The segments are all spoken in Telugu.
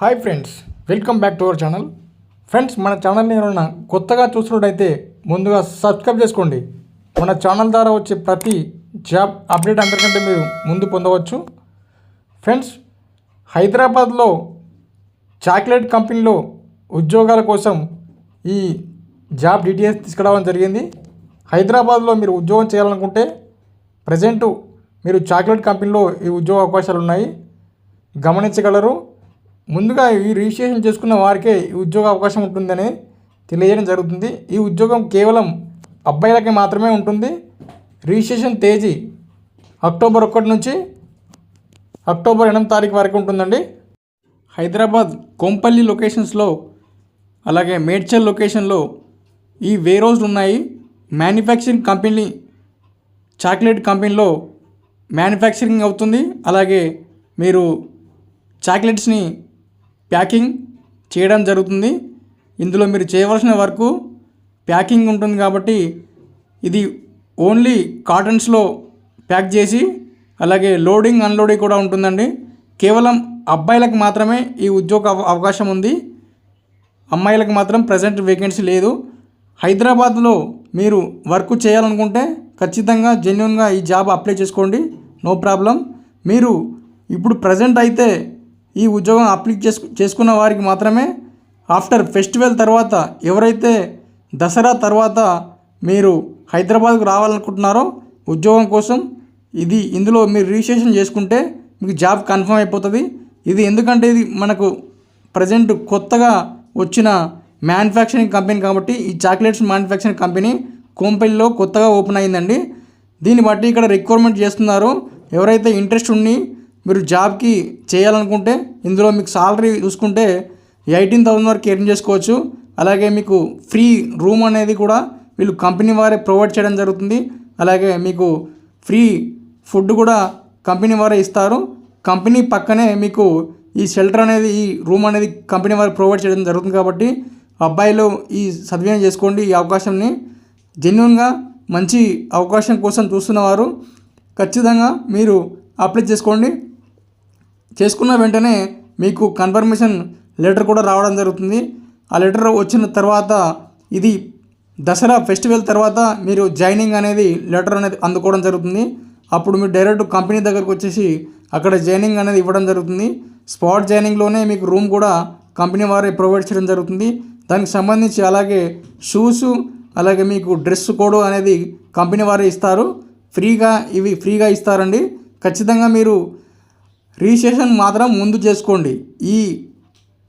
Hi friends welcome back to our channel friends మన ఛానల్ని ఎవరైనా కొత్తగా చూసినట్టయితే ముందుగా సబ్స్క్రైబ్ చేసుకోండి. మన ఛానల్ ద్వారా వచ్చే ప్రతి జాబ్ అప్డేట్ అందరికంటే మీరు ముందు పొందవచ్చు. ఫ్రెండ్స్ హైదరాబాద్లో చాక్లెట్ కంపెనీలో ఉద్యోగాల కోసం ఈ జాబ్ డీటెయిల్స్ తీసుకురావడం జరిగింది. హైదరాబాద్లో మీరు ఉద్యోగం చేయాలనుకుంటే ప్రజెంటు మీరు చాక్లెట్ కంపెనీలో ఈ ఉద్యోగ అవకాశాలు ఉన్నాయి. గమనించగలరు. ముందుగా ఈ రిజిస్ట్రేషన్ చేసుకున్న వారికే ఈ ఉద్యోగ అవకాశం ఉంటుందని తెలియజేయడం జరుగుతుంది. ఈ ఉద్యోగం కేవలం అబ్బాయిలకి మాత్రమే ఉంటుంది. రిజిస్ట్రేషన్ తేదీ అక్టోబర్ ఒకటి నుంచి అక్టోబర్ ఎనిమిది తారీఖు వరకు ఉంటుందండి. హైదరాబాద్ కొంపల్లి లొకేషన్స్లో అలాగే మేడ్చల్ లొకేషన్లో ఈ వేరోజ్ ఉన్నాయి. మ్యానుఫ్యాక్చరింగ్ కంపెనీ చాక్లెట్ కంపెనీలో మ్యానుఫ్యాక్చరింగ్ అవుతుంది. అలాగే మీరు చాక్లెట్స్ని ప్యాకింగ్ చేయడం జరుగుతుంది. ఇందులో మీరు చేయవలసిన వరకు ప్యాకింగ్ ఉంటుంది కాబట్టి ఇది ఓన్లీ కాటన్స్లో ప్యాక్ చేసి అలాగే లోడింగ్ అన్లోడింగ్ కూడా ఉంటుందండి. కేవలం అబ్బాయిలకు మాత్రమే ఈ ఉద్యోగ అవ- అవకాశం ఉంది. అమ్మాయిలకు మాత్రం ప్రజెంట్ వేకెన్సీ లేదు. హైదరాబాద్లో మీరు వర్క్ చేయాలనుకుంటే ఖచ్చితంగా జెన్యున్గా ఈ జాబ్ అప్లై చేసుకోండి. No problem. మీరు ఇప్పుడు ప్రజెంట్ అయితే ఈ ఉద్యోగం అప్లై చేసు చేసుకున్న వారికి మాత్రమే ఆఫ్టర్ ఫెస్టివల్ తర్వాత ఎవరైతే దసరా తర్వాత మీరు హైదరాబాద్కు రావాలనుకుంటున్నారో ఉద్యోగం కోసం ఇది ఇందులో మీరు రిజిస్ట్రేషన్ చేసుకుంటే మీకు జాబ్ కన్ఫర్మ్ అయిపోతుంది. ఇది ఎందుకంటే ఇది మనకు ప్రజెంట్ కొత్తగా వచ్చిన మ్యానుఫ్యాక్చరింగ్ కంపెనీ కాబట్టి ఈ చాక్లెట్స్ మ్యానుఫ్యాక్చరింగ్ కంపెనీ కోంపల్లిలో కొత్తగా ఓపెన్ అయిందండి. దీన్ని బట్టి ఇక్కడ రిక్వైర్మెంట్ చేస్తున్నారు. ఎవరైతే ఇంట్రెస్ట్ ఉండి మీరు జాబ్కి చేయాలనుకుంటే ఇందులో మీకు సాలరీ చూసుకుంటే ఎయిటీన్ థౌసండ్ వరకు ఎర్న్ చేసుకోవచ్చు. అలాగే మీకు ఫ్రీ రూమ్ అనేది కూడా వీళ్ళు కంపెనీ వారే ప్రొవైడ్ చేయడం జరుగుతుంది. అలాగే మీకు ఫ్రీ ఫుడ్ కూడా కంపెనీ వారే ఇస్తారు. కంపెనీ పక్కనే మీకు ఈ షెల్టర్ అనేది ఈ రూమ్ అనేది కంపెనీ వారు ప్రొవైడ్ చేయడం జరుగుతుంది కాబట్టి అబ్బాయిలు ఈ సద్వినియోగం చేసుకోండి ఈ అవకాశంని. జెన్యున్గా మంచి అవకాశం కోసం చూస్తున్నవారు ఖచ్చితంగా మీరు అప్లై చేసుకోండి. చేసుకున్న వెంటనే మీకు కన్ఫర్మేషన్ లెటర్ కూడా రావడం జరుగుతుంది. ఆ లెటర్ వచ్చిన తర్వాత ఇది దసరా ఫెస్టివల్ తర్వాత మీరు జాయినింగ్ అనేది లెటర్ అనేది అందుకోవడం జరుగుతుంది. అప్పుడు మీరు డైరెక్ట్ కంపెనీ దగ్గరకు వచ్చేసి అక్కడ జాయినింగ్ అనేది ఇవ్వడం జరుగుతుంది. స్పాట్ జాయినింగ్లోనే మీకు రూమ్ కూడా కంపెనీ వారే ప్రొవైడ్ చేయడం జరుగుతుంది. దానికి సంబంధించి అలాగే షూస్ అలాగే మీకు డ్రెస్ కోడ్ అనేది కంపెనీ వారే ఇస్తారు. ఫ్రీగా ఇవి ఫ్రీగా ఇస్తారండి. ఖచ్చితంగా మీరు రిజిస్ట్రేషన్ మాత్రం ముందు చేసుకోండి. ఈ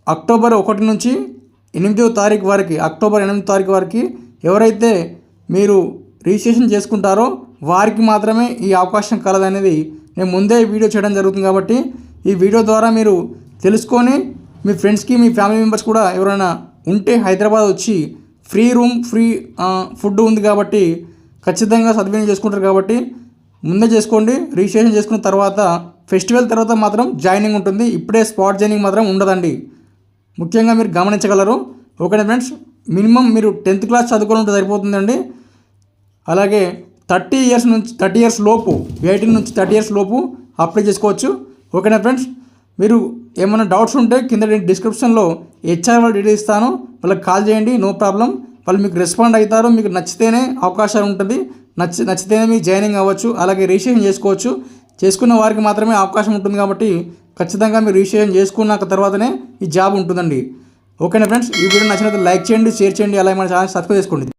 అక్టోబర్ ఒకటి నుంచి ఎనిమిదో తారీఖు వరకు అక్టోబర్ ఎనిమిదో తారీఖు వరకు ఎవరైతే మీరు రిజిస్ట్రేషన్ చేసుకుంటారో వారికి మాత్రమే ఈ అవకాశం కలదనేది నేను ముందే వీడియో చేయడం జరుగుతుంది కాబట్టి ఈ వీడియో ద్వారా మీరు తెలుసుకొని మీ ఫ్రెండ్స్కి మీ ఫ్యామిలీ మెంబర్స్ కూడా ఎవరైనా ఉంటే హైదరాబాద్ వచ్చి ఫ్రీ రూమ్ ఫ్రీ ఫుడ్ ఉంది కాబట్టి ఖచ్చితంగా సద్వినియోగం చేసుకుంటారు కాబట్టి ముందే చేసుకోండి. రిజిస్ట్రేషన్ చేసుకున్న తర్వాత ఫెస్టివల్ తర్వాత మాత్రం జాయినింగ్ ఉంటుంది. ఇప్పుడే స్పాట్ జాయినింగ్ మాత్రం ఉండదండి. ముఖ్యంగా మీరు గమనించగలరు. ఓకేనా ఫ్రెండ్స్? మినిమం మీరు టెన్త్ క్లాస్ చదువుకోవాలంటే ఉంటే సరిపోతుందండి. అలాగే థర్టీ ఇయర్స్ నుంచి థర్టీ ఇయర్స్ లోపు ఎయిటీన్ నుంచి థర్టీ ఇయర్స్ లోపు అప్లై చేసుకోవచ్చు. ఓకేనా ఫ్రెండ్స్? మీరు ఏమైనా డౌట్స్ ఉంటే కింద డిస్క్రిప్షన్లో హెచ్ఆర్ వాళ్ళు డీటెయిల్ ఇస్తాను. వాళ్ళకి కాల్ చేయండి నో ప్రాబ్లం. వాళ్ళు మీకు రెస్పాండ్ అవుతారు. మీకు నచ్చితేనే అవకాశం ఉంటుంది. నచ్చి నచ్చితేనే మీకు జాయినింగ్ అవ్వచ్చు. అలాగే రిజిస్ట్రేషన్ చేసుకోవచ్చు. చేసుకున్న వారికి మాత్రమే అవకాశం ఉంటుంది కాబట్టి ఖచ్చితంగా మీరు రిజిస్ట్రేషన్ చేసుకున్నాక తర్వాతనే ఈ జాబ్ ఉంటుందండి. ఓకేనా ఫ్రెండ్స్? ఈ వీడియో నచ్చినట్లయితే లైక్ చేయండి షేర్ చేయండి అలాగే మన ఛానల్ సబ్స్క్రైబ్ చేసుకోండి.